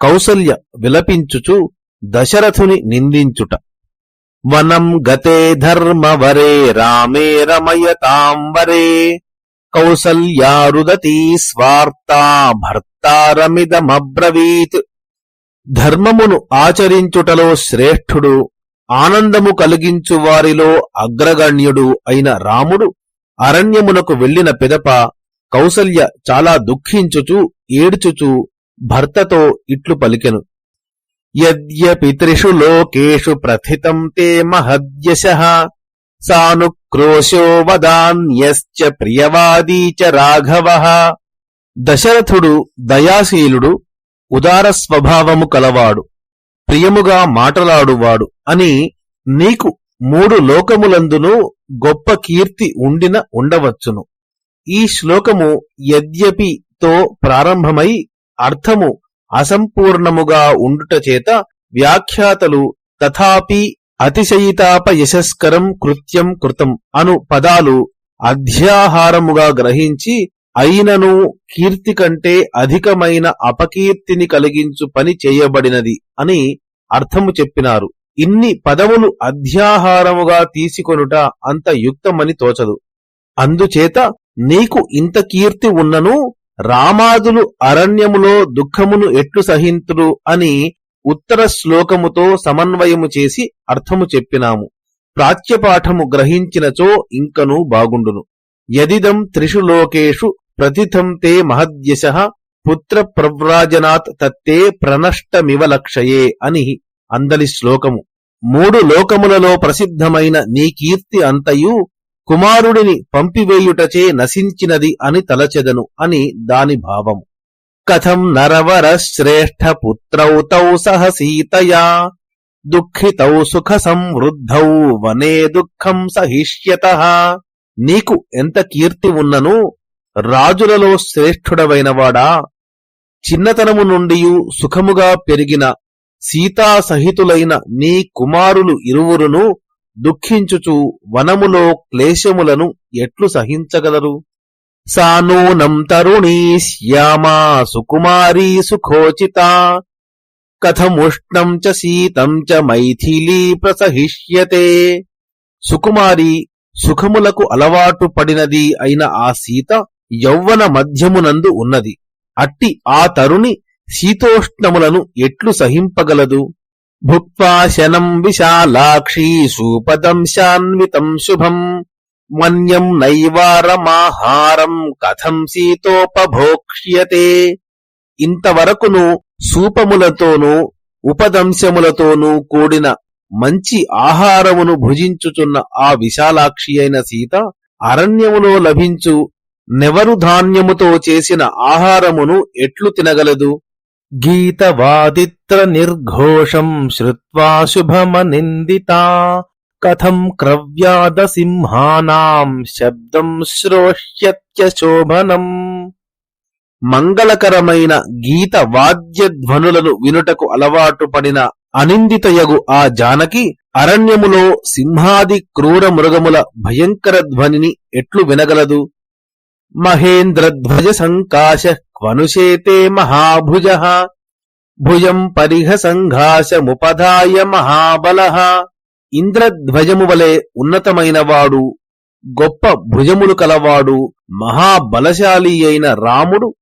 కౌసల్య విలపించుచు దశరథుని నిందించుట. వనం గతే ధర్మవరే రామే రమయతాంబరే కౌసల్యారుదతీ స్వార్తా భర్తారమిదమబ్రవీత్. ధర్మమును ఆచరించుటలో శ్రేష్ఠుడు ఆనందము కలిగించు వారిలో అగ్రగణ్యుడు అయిన రాముడు అరణ్యమునకు వెళ్ళిన పిదప కౌసల్య చాలా దుఃఖించుచు ఏడ్చుచు భర్తతో ఇట్లు పలికెను. యద్యపి త్రిషు లోకేషు ప్రథితం తే మహద్యశ సానుక్రోశో వదాన్యశ్చ ప్రియవాదీ చ రాఘవ. దశరథుడు దయాశీలుడు ఉదార స్వభావము కలవాడు ప్రియముగా మాటలాడువాడు అని నీకు మూడు లోకములందును గొప్ప కీర్తి ఉండిన ఉండవచ్చును. ఈ శ్లోకము యద్యపి తో ప్రారంభమై అర్థము అసంపూర్ణముగా ఉండుట చేత వ్యాఖ్యాతలు తథాపి అతిశయితాపయశస్కరం కృత్యం కృతం అను పదాలు అధ్యాహారముగా గ్రహించి అయినను కీర్తి కంటే అధికమైన అపకీర్తిని కలిగించు పని చేయబడినది అని అర్థము చెప్పినారు. ఇన్ని పదములు అధ్యాహారముగా తీసుకొనుట అంత యుక్తమని తోచదు. అందుచేత నీకు ఇంత కీర్తి ఉన్నను రామాదులు అరణ్యములో దుఃఖమును ఎట్లు సహింతురు అని ఉత్తర శ్లోకముతో సమన్వయము చేసి అర్థము చెప్పినాము. ప్రాచ్యపాఠము గ్రహించినచో ఇంకను బాగుండును. యదిదం త్రిషు లోకేషు ప్రతిథం తే మహద్యశ పుత్ర ప్రవ్రాజనాత్ తత్తే ప్రణష్టమివ లక్షయే అని అందలి శ్లోకము. మూడు లోకములలో ప్రసిద్ధమైన నీ కీర్తి అంతయు కుమారుడిని పంపివేయుటచే నశించినది అని తలచెదను అని దాని భావము. కథం నరవర శ్రేష్ఠ పుత్రౌ తౌ సహ సీతయా దుఃఖితౌ సుఖ సంవృద్ధౌ వనే దుఃఖం సహిష్యత. నీకు ఎంత కీర్తి ఉన్నను రాజులలో శ్రేష్ఠుడవైనవాడా? చిన్నతనము నుండి సుఖముగా పెరిగిన సీతాసహితులైన నీ కుమారులు ఇరువురును దుఃఖించుచు వనములో క్లేశములను ఎట్లు సహించగలరు? సానూనం తరుణీ శ్యామా సుకుమారీ సుఖోచిత. కథముష్ణం చ శీతం చ మైథిలీ ప్రసహిష్యతే. సుకుమారి సుఖములకు అలవాటు పడినది అయిన ఆ సీత యౌవన మధ్యమునందు ఉన్నది. అట్టి ఆ తరుణి శీతోష్ణములను ఎట్లు సహింపగలదు? భుక్వా శనం విశాలాక్షీ సూపదంశాన్వితం శుభం మన్యం నైవారమాహారం కథం సీతోపభోక్ష్యతే ఇంతవరకును సూపములతోనూ ఉపదంశములతోనూ కూడిన మంచి ఆహారమును భుజించుచున్న ఆ విశాలాక్షి అయిన సీత అరణ్యములో లభించు నెవరు ధాన్యముతో చేసిన ఆహారమును ఎట్లు తినగలదు? గీతవాదిత్ర నిర్ఘోషం శ్రుత్వా శుభమనిందితా కథం క్రవ్యాద సింహానాం శబ్దం శ్రోష్యత్య శోభనం మంగళకరమైన గీత వాద్యధ్వనులను వినుటకు అలవాటు పడిన అనిందితయగు ఆ జానకి అరణ్యములో సింహాది క్రూర మృగముల భయంకర ధ్వనిని ఎట్లు వినగలదు? మహేంద్రధ్వజ సంకాశ క్వనుషేతే మహాభుజ భుజం పరిహ సంఘాశముపధాయ మహాబల. ఇంద్రధ్వజము వలె ఉన్నతమైనవాడు గొప్ప భుజములు కలవాడు మహాబలశాలి అయిన రాముడు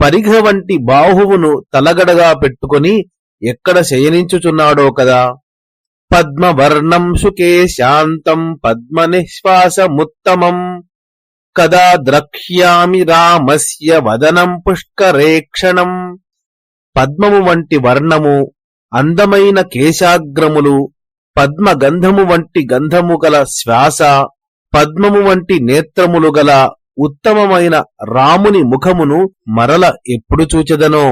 పరిఘ వంటి బాహువును తలగడగా పెట్టుకుని ఎక్కడ శయనించుచున్నాడో కదా? పద్మవర్ణం శుకే శాంతం పద్మనిశ్వాసముత్తమం. కదా ద్రక్ష్యామి రామస్య వదనం పుష్కరేక్షణం పద్మము వంటి వర్ణము అందమైన కేశాగ్రములు పద్మగంధము వంటి గంధము గల శ్వాస పద్మము వంటి నేత్రములు గల ఉత్తమమైన రాముని ముఖమును మరల ఎప్పుడు చూచెదనో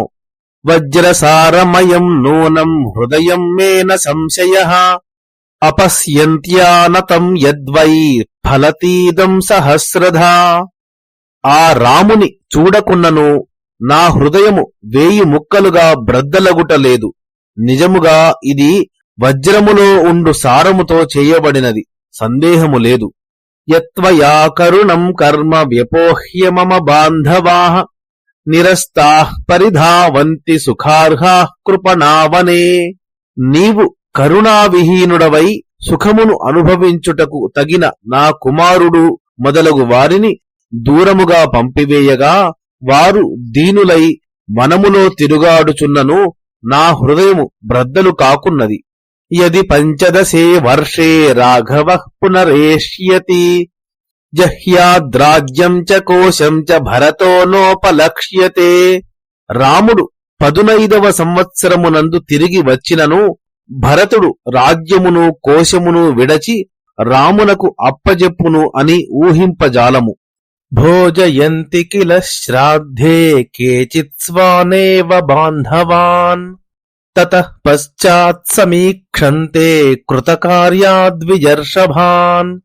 వజ్రసారమయం నూనం హృదయం మేన సంశయ అపశ్యంత్యానతం యద్వై ఫలతీదం సహస్రధా ఆ రాముని చూడకున్నను నా హృదయము వేయి ముక్కలుగా బ్రద్దలగుటలేదు. నిజముగా ఇది వజ్రములో ఉండు సారముతో చేయబడినది. సందేహము లేదు. యత్వయా కరుణం కర్మ వ్యపోహ్య మమ బాంధవా నిరస్తా పరిధావంతి సుఖార్హా కృపణావనే. నీవు కరుణావిహీనుడవై సుఖమును అనుభవించుటకు తగిన నా కుమారుడు మొదలగు వారిని దూరముగా పంపివేయగా వారు దీనులై వనములో తిరుగాడుచున్నను నా హృదయము బ్రద్దలు కాకున్నది. యది పంచదశే వర్షే రాఘవ పునరేష్యతి. జహ్యాద్రాజ్యం చ కోశం చ భరతో నోపలక్ష్యతే. రాముడు పదునైదవ సంవత్సరమునందు తిరిగి వచ్చినను భరతుడు రాజ్యమును కోశమును విడచి రామునకు అప్పజెప్పును అని ఊహింపజాలము. భోజయంతి కిల శ్రాద్ధే కేచిత్స్వానేవ బాంధవాన్. తత పశ్చాత్ సమీక్షంతే కృతకార్యాద్విజర్షభాన్.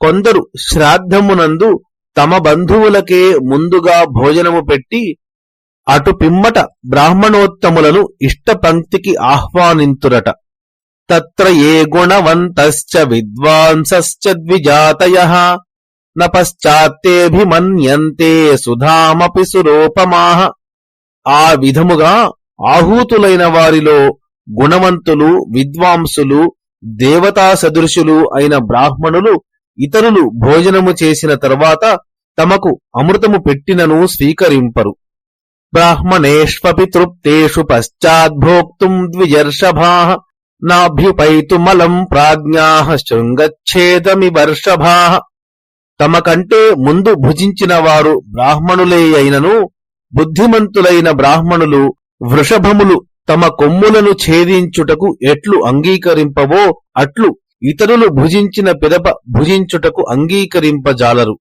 కొందరు శ్రాద్ధమునందు తమ బంధువులకే ముందుగా భోజనము పెట్టి అటు పిమ్మట బ్రాహ్మణోత్తములను ఇష్టపంక్తికి ఆహ్వానింతురట. తత్ర ఏ గుణవంతశ్చ విద్వాంసశ్చ ద్విజాతయ. న పశ్చాత్తేభిమన్యంతే సుధామపి సురోపమాహ ఆ విధముగా ఆహూతులైన వారిలో గుణవంతులు విద్వాంసులు దేవతా సదృశులు అయిన బ్రాహ్మణులు ఇతరులు భోజనము చేసిన తరువాత తమకు అమృతము పెట్టినను స్వీకరింపరు. బ్రాహ్మణేష్వపి తృప్తేషు పశ్చాద్భోక్తుం ద్విజర్షభా నాభ్యుపైతుమలం ప్రాజ్ఞా శృంగచ్ఛేదమి వర్షభా తమ కంటే ముందు భుజించిన వారు బ్రాహ్మణులే అయినను బుద్ధిమంతులైన బ్రాహ్మణులు వృషభములు తమ కొమ్ములను ఛేదించుటకు ఎట్లు అంగీకరింపవో అట్లు ఇతరులు భుజించిన పిదప భుజించుటకు అంగీకరింపజాలరు.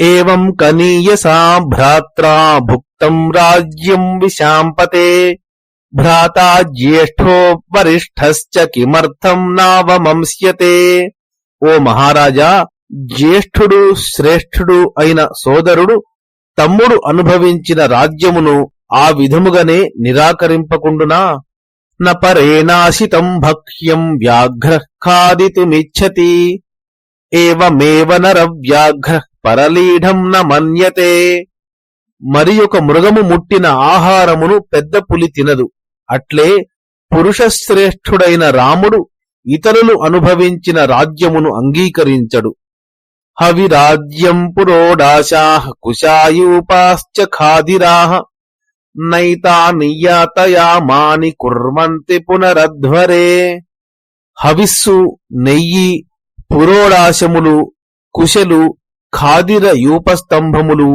ఏం కనీయసా భ్రాత్రా భుక్తం రాజ్యం విశాంపతే భ్రాతా జ్యేష్ఠో వరిష్ఠశ్చ కిమర్థం నావమంస్యతే ఓ మహారాజా జ్యేష్ఠుడు శ్రేష్ఠుడు అయిన సోదరుడు తమ్ముడు అనుభవించిన రాజ్యమును ఆ విధముగానే నిరాకరింపకుండునా? న భక్ష్యం వ్యాఘ్ర ఖాదితుమిచ్చతి। ఏవమేవ నర వ్యాఘ్ర పరలీఢం న మన్యతే. మరి ఒక మృగము ముట్టిన ఆహారమును పెద్ద పులి తినదు. అట్లే పురుషశ్రేష్ఠుడైన రాముడు ఇతరులు అనుభవించిన రాజ్యమును అంగీకరించడు. హవిరాజ్యం పురోడాశా కుశాయూపాశ్చ ఖాదిరాహ నైతానియాతయామాని కుర్వంతి పునరధ్వరే. హవిస్సు నెయ్యి పురోడాశములు కుశలు ఖాదిర యూపస్తంభములు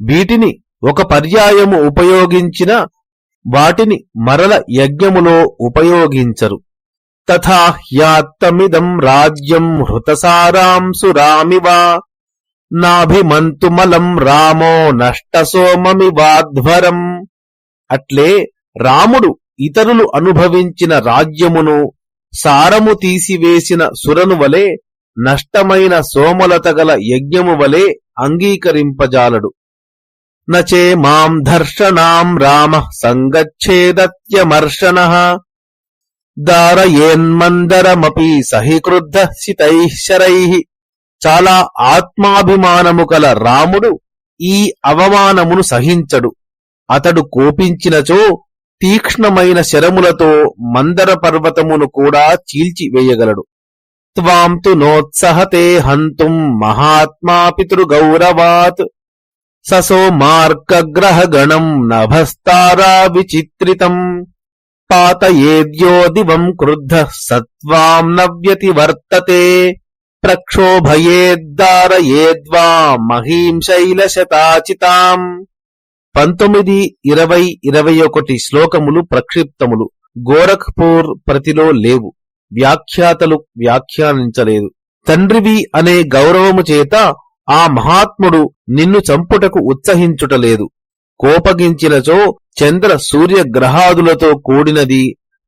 వీటిని ఒక పర్యాయము ఉపయోగించిన వాటిని మరల యజ్ఞములో ఉపయోగించరు. తథా హ్యాత్తమిదం రాజ్యం హృతసారాంసురామివా నాభిమంతుమలం రామో నష్టసోమమివాధ్వరం అట్లే రాముడు ఇతరులు అనుభవించిన రాజ్యమును సారము తీసివేసిన సురను వలె నష్టమైన సోమలత గల యజ్ఞము వలె అంగీకరింపజాలడు. నచే మాం ధర్షణాం రామ సంగచ్చేదత్యమర్షణ దారయేన్మందరమపి సహిక్రుద్ధ సితైః శితైశరై చాలా ఆత్మాభిమానము కల రాముడు ఈ అవమానమును సహించడు. అతడు కోపించినచో తీక్ష్ణమైన శరములతో మందర పర్వతమును కూడా చీల్చివేయగలడు. త్వాం తు నోత్సహతే హంతుం మహాత్మా పితృగౌరవాత్ ససో మార్కగ్రహగణం నభస్తారా విచిత్రితం పాతయేద్యో దివం క్రుద్ధ సత్వాం నవ్యతి వర్తతే ప్రక్షోభయేద్దారయేద్వా మహీం శైలశతాచితాం పంతొమ్మిది ఇరవై ఇరవై ఒకటి శ్లోకములు ప్రక్షిప్తములు. గోరఖ్పూర్ ప్రతిలో లేవు. వ్యాఖ్యాతలు వ్యాఖ్యానించలేదు. తండ్రివి అనే గౌరవము చేత ఆ మహాత్ముడు నిన్ను చంపుటకు ఉత్సహించుటలేదు. కోపగించినచో చంద్ర సూర్య గ్రహాదులతో కూడినది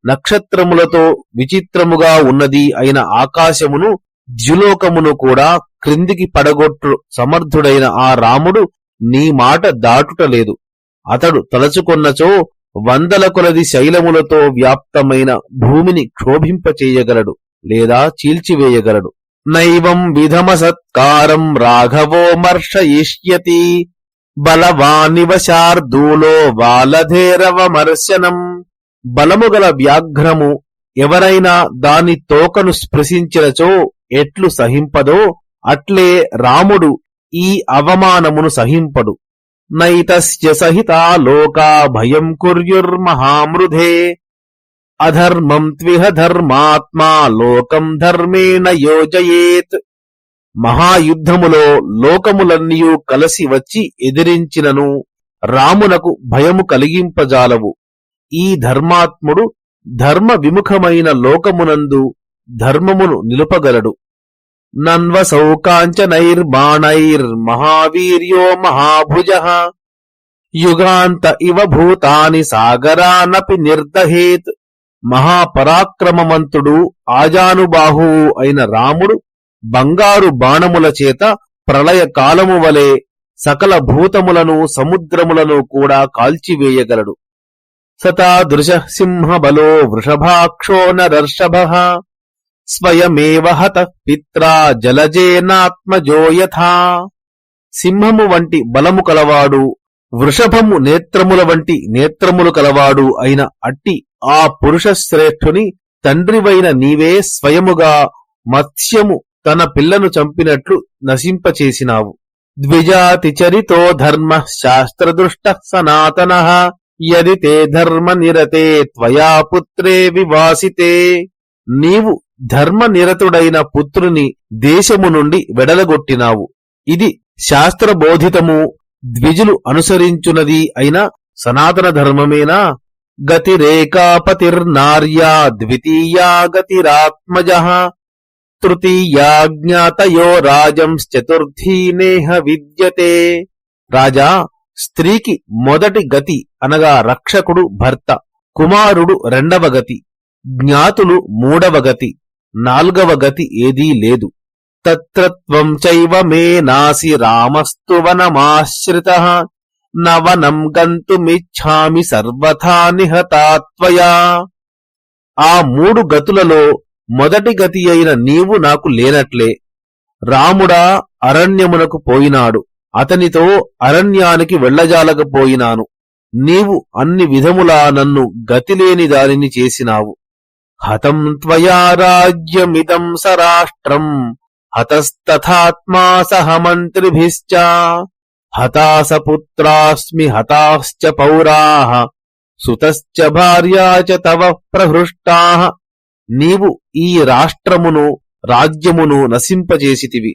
నక్షత్రములతో విచిత్రముగా ఉన్నది అయిన ఆకాశమును ద్యులోకమును కూడా క్రిందికి పడగొట్టు సమర్థుడైన ఆ రాముడు నీ మాట దాటుటలేదు. అతడు తలచుకొన్నచో వందల కొలది శైలములతో వ్యాప్తమైన భూమిని క్షోభింపచేయగలడు లేదా చీల్చివేయగలడు. నైవం విధమ సత్కారం రాఘవో మర్షయిష్యతి బలవానివ శార్దూలో వాలధేరవమర్శనం బలముగల వ్యాఘ్రము ఎవరైనా దాని తోకను స్పృశించినచో ఎట్లు సహింపదో అట్లే రాముడు ఈ అవమానమును సహింపడు. నైతస్య సహితా లోకా భయం కుర్యుర్మహామృధే. అధర్మం త్విహ ధర్మాత్మా లోకం ధర్మేణ యోజయేత్. మహాయుద్ధములో లోకములన్నీయు కలసి వచ్చి ఎదిరించినను రామునకు భయము కలిగింపజాలవు. ఈ ధర్మాత్ముడు ధర్మ విముఖమైన లోకమునందు ధర్మమును నిలుపగలడు. నన్వసౌ కాంచనైర్బాణైర్మహావీర్యో మహాభుజ యుగాంత ఇవ భూతాని సాగరానపి నిర్దహేత్ మహాపరాక్రమవంతుడు ఆజానుబాహువు అయిన రాముడు బంగారు బాణముల చేత ప్రళయ కాలము వలె సకల భూతములను సముద్రములను కూడా కాల్చివేయగలడు. సతాదృశ సింహబలో వృషభాక్షో నర్షభ స్వయమేవ హత పిత్రా జలజేనాత్మజో యథా. సింహము వంటి బలము కలవాడు వృషభము నేత్రముల వంటి నేత్రములు కలవాడు అయిన అట్టి ఆ పురుష శ్రేష్ఠుని తండ్రివైన నీవే స్వయముగా మత్స్యము తన పిల్లను చంపినట్లు నశింపచేసినావు. ద్విజాతి చరితో ధర్మ శాస్త్రదృష్ట సనాతన. యది తే ధర్మ నిరతే త్వయా పుత్రే వివాసితే. నీవు ధర్మనిరతుడైన పుత్రుని దేశము నుండి వెడలగొట్టినావు. ఇది శాస్త్రబోధితము ద్విజులు అనుసరించునది అయిన సనాతన ధర్మమేనా గతిరేకాపతిర్నార్యా ద్వితీయా గతిరాత్మజ తృతీయాజ్ఞాతయో రాజంశ్చతుర్థీ నేహ విద్యతే. రాజా స్త్రీకి మొదటి గతి అనగా రక్షకుడు భర్త కుమారుడు రెండవ గతి జ్ఞాతులు మూడవ గతి. నాల్గవ గతి ఏదీ లేదు. తత్రత్వం చైవ మే నాసి రామస్తు వనమాశ్రిత. నవనం గంతుమిచ్చామి సర్వథా నిహతాత్వయా ఆ మూడు గతులలో మొదటి గతి అయిన నీవు నాకు లేనట్లే. రాముడా అరణ్యమునకు పోయినాడు. అతనితో అరణ్యానికి వెళ్ళజాలకపోయినాను నీవు అన్ని విధములా నన్ను గతిలేని దానిని చేసినావు. హతం త్వయా రాజ్యమిదం సరాష్ట్రం హతస్తథాత్మా సహ మంత్రిభిశ్చ. హతాసపుత్రాస్మి హతాశ్చ పౌరాః. సుతశ్చ భార్యా చ తవ ప్రహృష్టా. నీవు ఈ రాష్ట్రమును రాజ్యమును నశింపజేసితివి.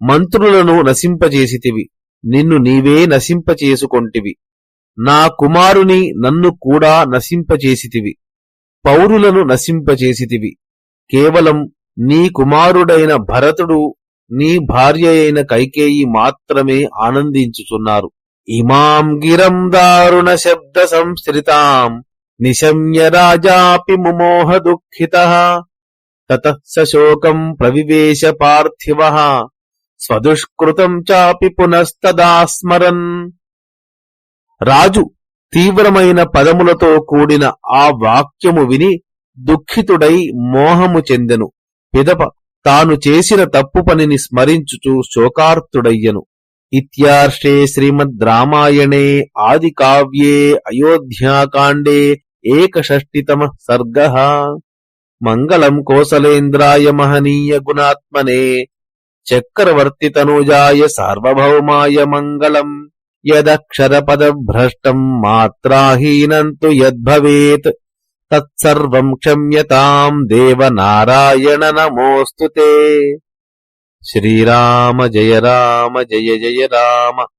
మంత్రులను నశింపజేసితివి. నిన్ను నీవే నశింపచేసుకొంటివి. నా కుమారుని నన్ను కూడా నశింపచేసితివి. పౌరులను నశింపచేసితివి. కేవలం నీ కుమారుడైన భరతుడు నీ భార్య అయిన కైకేయి మాత్రమే ఆనందించుచున్నారు. ఇమాం గిరం దారుణ శబ్ద సంశ్రితాం నిశమ్య రాజాపి ముమోహ దుఃఖిత తశోకం ప్రవివేశ పార్థివ స్వదుష్కృతం చాపి పునస్తదాస్మరన్ రాజు తీవ్రమైన పదములతో కూడిన ఆ వాక్యము విని దుఃఖితుడై మోహము చెందెను. పిదప తాను చేసిన తప్పు పనిని స్మరించుచు శోకార్తుడయ్యను. ఇత్యార్షే శ్రీమద్ రామాయణే ఆది కావ్యే అయోధ్యాకాండే ఏకషష్టితమ సర్గ. మంగళం కోసలేంద్రాయ మహనీయ గుణాత్మనే చక్రవర్తి చక్రవర్తితనుజాయ సార్వభౌమాయ మంగళం. यदक्षरपदभ्रष्टम् मात्राहीनम् तु यद्भवेत् तत्सर्वम् क्षम्यताम् देवनारायण नमोऽस्तु ते। श्रीराम जय राम, जय जय राम।